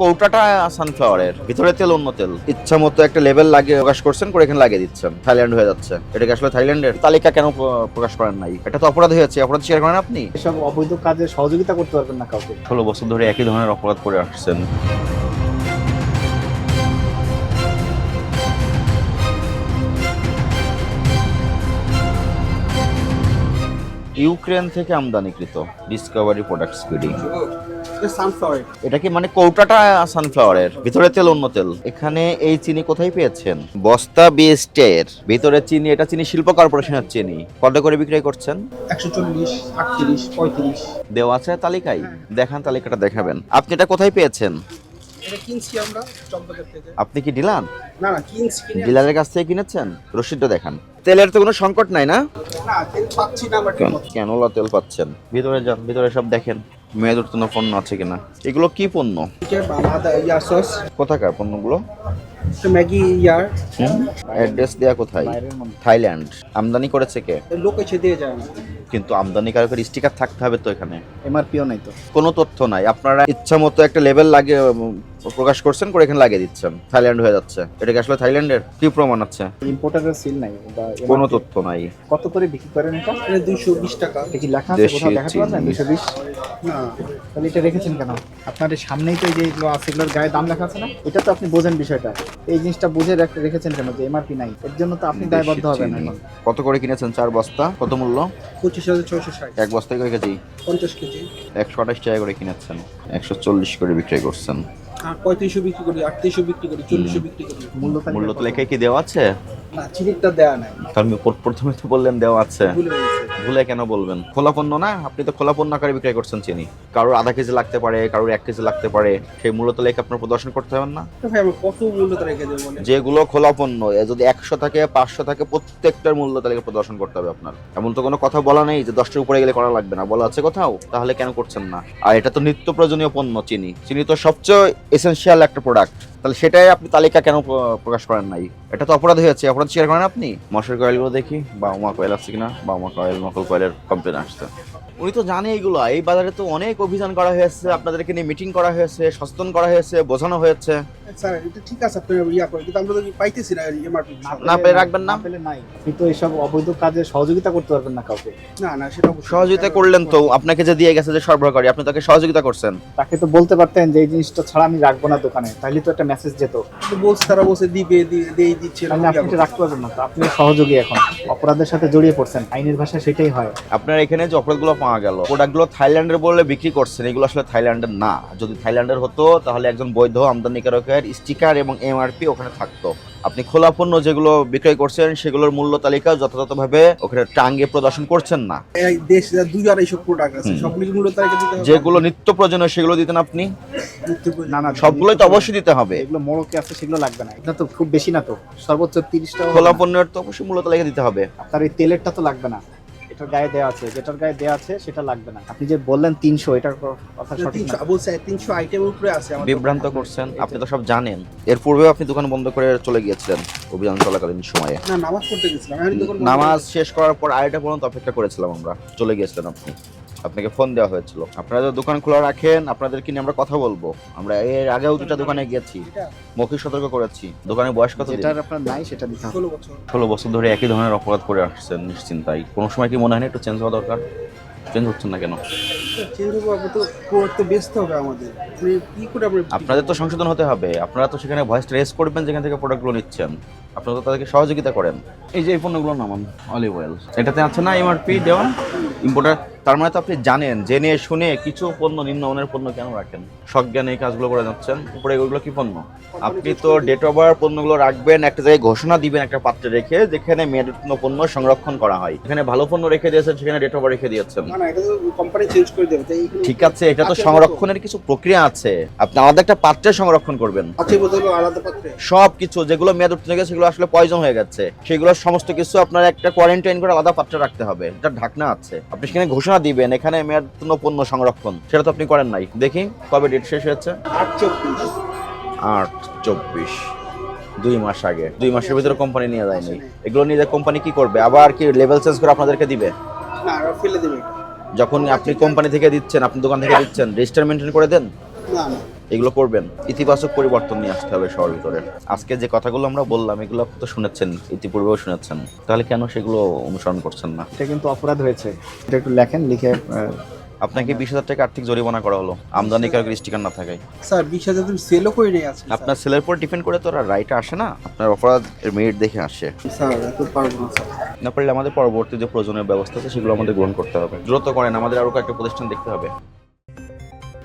কৌটাটা সানফ্লাওয়ারের। ভিতরে তেল অন্য তেল। ইচ্ছা মতো একটা লেভেল লাগিয়ে প্রকাশ করছেন করে এখানে লাগিয়ে দিচ্ছেন। থাইল্যান্ড হয়ে যাচ্ছে। এটাকে আসলে থাইল্যান্ডের তালিকা কেন প্রকাশ করেন নাই? এটা তো অপরাধ হয়েছে। অপরাধ স্বীকার করেন আপনি? এসব অবৈধ কাজে সহযোগিতা করতে পারবেন না কাউকে। ষোলো বছর ধরে একই ধরনের অপরাধ করে আসছেন। ইউক্রেন থেকে আমদানিকৃত ডিসকভারি প্রোডাক্টস বিডি সানফ্লাওয়ার এটা কি মানে কৌটাটা সানফ্লাওয়ারের ভিতরে তেল অন্য তেল? এখানে এই চিনি কোথায় পেয়েছেন? বস্তা বিএসটের ভিতরে চিনি এটা চিনি শিল্প কর্পোরেশনের চিনি। কত করে বিক্রয় করছেন? একশো চল্লিশ আটত্রিশ পঁয়ত্রিশ। দেওয়া আছে তালিকায়? দেখান তালিকাটা দেখাবেন। আপনি এটা কোথায় পেয়েছেন? কিনছি আমরা আপনি কি ডিলান না না ডিলারের কাছ থেকে কিনেছেন? রসিদটা দেখান। তেলের তো কোনো সংকট নাই না? না পাচ্ছি না কেন? ক্যানোলা তেল পাচ্ছেন? ভিতরে যান ভিতরে সব দেখেন। মেয়াদ উত্তীর্ণ পণ্য আছে কিনা? এগুলো কি পণ্য? কোথাকার পণ্যগুলো? ম্যাগি ইয়ার। অ্যাড্রেস দেয়া কোথায়? থাইল্যান্ড। আমদানি করেছে কে? লোক এসে দিয়ে যায়। কিন্তু আমদানিকারকের স্টিকার থাকতে হবে তো এখানে। এমআরপিও নাই তো। কোনো তথ্য নাই। আপনারা ইচ্ছা মতো একটা লেভেল উম, প্রকাশ করছেন করে এখানে লাগিয়ে দিচ্ছেন। থাইল্যান্ড হয়ে যাচ্ছে। এটা কি আসলে থাইল্যান্ডের? কি প্রমাণ আছে? ইম্পোর্টারের সিল নাই বা কোনো তথ্য নাই। কত করে বিক্রি করেন এটা? এটা দুইশো বিশ টাকা। এটা কি লেখা আছে কোথাও? দেখাতে পারবেন? চিনি। দুশো বিশ? না। তাহলে এটা রেখেছেন কেন? আপনার সামনেই তো এই যে এগুলো আছে এগুলোর গায়ে দাম লেখা আছে না? এটা তো আপনি বোঝেন বিষয়টা। এই জিনিসটা বুঝে রাখ- রেখেছেন কেন যে এমআরপি নাই? এর জন্য তো আপনি দায়বদ্ধ হবেন। এখন। কত করে কিনেছেন চার বস্তা? কত মূল্য? পঁচিশ হাজার ছয়শো ষাট। এক বস্তায় কয় কেজি? পঞ্চাশ কেজি। একশো আঠাশ টাকা করে কিনেছেন। একশো চল্লিশ করে বিক্রয় করছেন। আর পঁয়ত্রিশশো বিক্রি করি আটত্রিশশো বিক্রি করি চল্লিশশো বিক্রি করি। মূল্য মূল্য তো লেখায় কি দেওয়া আছে? না চিনিটা দেওয়া নাই। কারণ প্রথমে তো বললেন দেওয়া আছে। ভুলে কেন বলবেন? খোলা পণ্য না? আপনি তো খোলা পণ্য আকারে বিক্রয় করছেন চিনি। কারোর আধা কেজি লাগতে পারে কারোর এক কেজি লাগতে পারে। সেই মূল্য তো লেখা আপনার প্রদর্শন করতে হবে না? যেগুলো খোলা পণ্য যদি একশো থাকে পাঁচশো থাকে প্রত্যেকটার মূল্য তালিকা প্রদর্শন করতে হবে আপনার। এমন তো কোনো কথা বলা নেই যে দশটার উপরে গেলে করা লাগবে না। বলা আছে কোথাও? তাহলে কেন করছেন না? আর এটা তো নিত্য প্রয়োজনীয় পণ্য চিনি। চিনি তো সবচেয়ে এসেনশিয়াল একটা প্রোডাক্ট তাহলে সেটাই আপনি তালিকা কেন প্রকাশ করেন নাই? এটা তো অপরাধ হয়েছে। অপরাধ শেয়ার করেন আপনি? মশার কয়েলগুলো দেখি বা উমা কয়েল আসছে কিনা বা উমা কয়েল মকল কয়েলের কমপ্লেন আসছে। উনি তো জানে এইগুলো। এই বাজারে তো অনেক অভিযান করা হয়েছে আপনাদেরকে নিয়ে মিটিং করা হয়েছে সচেতন করা হয়েছে বোঝানো হয়েছে। স্যার এটা ঠিক আছে আপনি ইয়া করে কিন্তু আমরা তো পাইতেছি না এমআরপি না পেলে রাখবেন না? পেলে নাই। আপনি তো অবৈধ কাজে সহযোগিতা করতে পারবেন না কাউকে। না না সেটা সহযোগিতা করলেন তো আপনাকে যে দিয়ে গেছে যে সরবরাহকারী আপনি তাকে সহযোগিতা করছেন। তাকে তো বলতে পারতেন যে এই জিনিসটা ছাড়া আমি রাখব না দোকানে তাহলে তো একটা মেসেজ যেত। বলছে তারা বলছে দিবে দিয়ে দিয়ে দিচ্ছে আপনি রাখতে পারবেন না তো আপনি সহযোগী এখন। অপরাধের সাথে জড়িয়ে পড়ছেন আইনের ভাষায় সেটাই হয়। আপনার এখানে যে অপরাধগুলো পাওয়া গেল প্রোডাক্টগুলো থাইল্যান্ডের বলে বিক্রি করছেন এগুলো আসলে থাইল্যান্ডের না। যদি থাইল্যান্ডের হতো তাহলে একজন বৈধ আমদানিকারকের স্টিকার এবং এমআরপি ওখানে থাকতো। আপনি খোলা পণ্য যেগুলো বিক্রয় করছেন সেগুলোর মূল্য তালিকা যথাযথভাবে ওখানে টাঙ্গে প্রদর্শন করছেন না। দেশ দুই আড়াইশো প্রোডাক্ট আছে। সবগুলি মূল্য তারিখে দিতে হবে। যেগুলো নিত্য প্রয়োজনীয় সেগুলো দিতেন আপনি? না না সবগুলোই তো অবশ্যই দিতে হবে। এগুলো মোড়কে আছে সেগুলো লাগবে না। এটা তো খুব বেশি না তো। সর্বোচ্চ তিরিশ টাকা খোলা পণ্যের তো অবশ্যই মূল্য তালিকা দিতে হবে। আপনার এই তেলেরটা তো লাগবে না। এটার গায়ে দেওয়া আছে যেটার গায়ে দেওয়া আছে সেটা লাগবে না। আপনি যে বললেন তিনশো এটার কথা সঠিক তিনশো না বলছে তিনশো আইটেমের উপরে আছে আমাদের বিভ্রান্ত করছেন আপনি তো সব জানেন। এর পূর্বেও আপনি দোকান বন্ধ করে চলে গিয়েছিলেন অভিযান চলাকালীন সময়ে। না নামাজ পড়তে গেছিলাম আমি দোকান নামাজ শেষ করার পর আড়াইটা পর্যন্ত অপেক্ষা করেছিলাম আমরা চলে গিয়েছিলেন আপনি। আপনাকে ফোন দেওয়া হয়েছিল। আপনারা যে দোকান খোলা রাখেন আপনাদেরকে নিয়ে আমরা কথা বলব? আমরা এর আগেও দুটা দোকানে গেছি। মৌখিক সতর্ক করেছি। দোকানের বয়স কত দিন? যেটার আপনার নাই সেটা দিতে হবে। ষোলো বছর। ধরে একই ধরনের অপরাধ করে আসছেন নিশ্চিন্তাই কোনো সময় কি মনে হয় না একটু চেঞ্জ হওয়া দরকার? চেঞ্জ হচ্ছেন না কেন? চেঞ্জ হব তো প্রোডাক্ট তো বেচতে হবে আমাদের। কি করে আমরা আপনাদের তো সংশোধন হতে হবে। আপনারা তো সেখানে ভয়েস রেস করবেন যেখান থেকে প্রোডাক্টগুলো নিচ্ছেন। আপনারা তো তাদেরকে সহযোগিতা করেন। এই যে এই পণ্যগুলো নামান অলিভ অয়েল এটাতে আছে না এমআরপি দেওয়া? ইম্পোর্টার তার মানে তো আপনি জানেন জেনে শুনে কিছু পণ্য নিম্নমানের পণ্য কেন রাখেন? সজ্ঞানে এই কাজগুলো করে যাচ্ছেন উপরে এগুলো কি পণ্য? আপনি তো ডেট অফ বার্থ পণ্যগুলো রাখবেন একটা জায়গায় ঘোষণা দিবেন একটা পাত্রে রেখে যেখানে মেয়াদোত্তীর্ণ পণ্য সংরক্ষণ করা হয়। এখানে ভালো পণ্য রেখে দিয়েছেন সেখানে ডেট অফ রেখে দিয়েছেন। ঠিক আছে এটা তো সংরক্ষণের কিছু প্রক্রিয়া আছে। আপনি আলাদা একটা পাত্রে সংরক্ষণ করবেন। আলাদা পাত্রে। সব কিছু যেগুলো মেয়াদ উত্তীর্ণ গেছে সেগুলো আসলে পয়জন হয়ে গেছে। সেগুলো সমস্ত কিছু আপনার একটা কোয়ারেন্টাইন করে আলাদা পাত্রে রাখতে হবে। এটা ঢাকনা আছে। আপনি সেখানে ঘোষণা দিবেন এখানে মেয়াদপূর্ণ পণ্য সংরক্ষণ। সেটা তো আপনি করেন নাই। দেখি কবে ডেট শেষ হয়েছে? আট চব্বিশ। আট চব্বিশ দুই মাস আগে। দুই মাসের ভিতরে কোম্পানি নিয়ে যায়নি এগুলো নিয়ে কোম্পানি কি করবে? আবার কি লেভেল চেঞ্জ করে আপনাদেরকে দিবে? না ফেলে দেবে। যখন আপনি কোম্পানি থেকে দিচ্ছেন আপনি দোকান থেকে দিচ্ছেন রেজিস্টার মেনটেন করে দেন? না। এগুলো করবেন। ইতিবাচক পরিবর্তন নিয়ে আসতে হবে সবার ভিতরে। আজকে যে কথাগুলো আমরা বললাম এগুলো তো শুনেছেন ইতিপূর্বেও শুনেছেন। তাহলে কেন সেগুলো অনুসরণ করছেন না? এটা কিন্তু অপরাধ হয়েছে। এটা একটু লেখেন লিখে আপনাকে বিশ হাজার টাকা আর্থিক জরিমানা করা হলো। আমদানি কারক স্টিকার না থাকায়। স্যার বিশ হাজার তুমি সেলও করে নিয়ে আজকে আপনার সেলের উপর ডিপেন্ড করে তো আর রাইট আসে না? আপনার অপরাধ মেরিট দেখে আসে। স্যার এত পারব না না পারলে আমাদের পরবর্তী যে প্রয়োজনীয় ব্যবস্থা আছে সেগুলো আমাদের গ্রহণ করতে হবে। দ্রুত করেন আমাদের আরও কয়েকটা প্রতিষ্ঠান দেখতে হবে।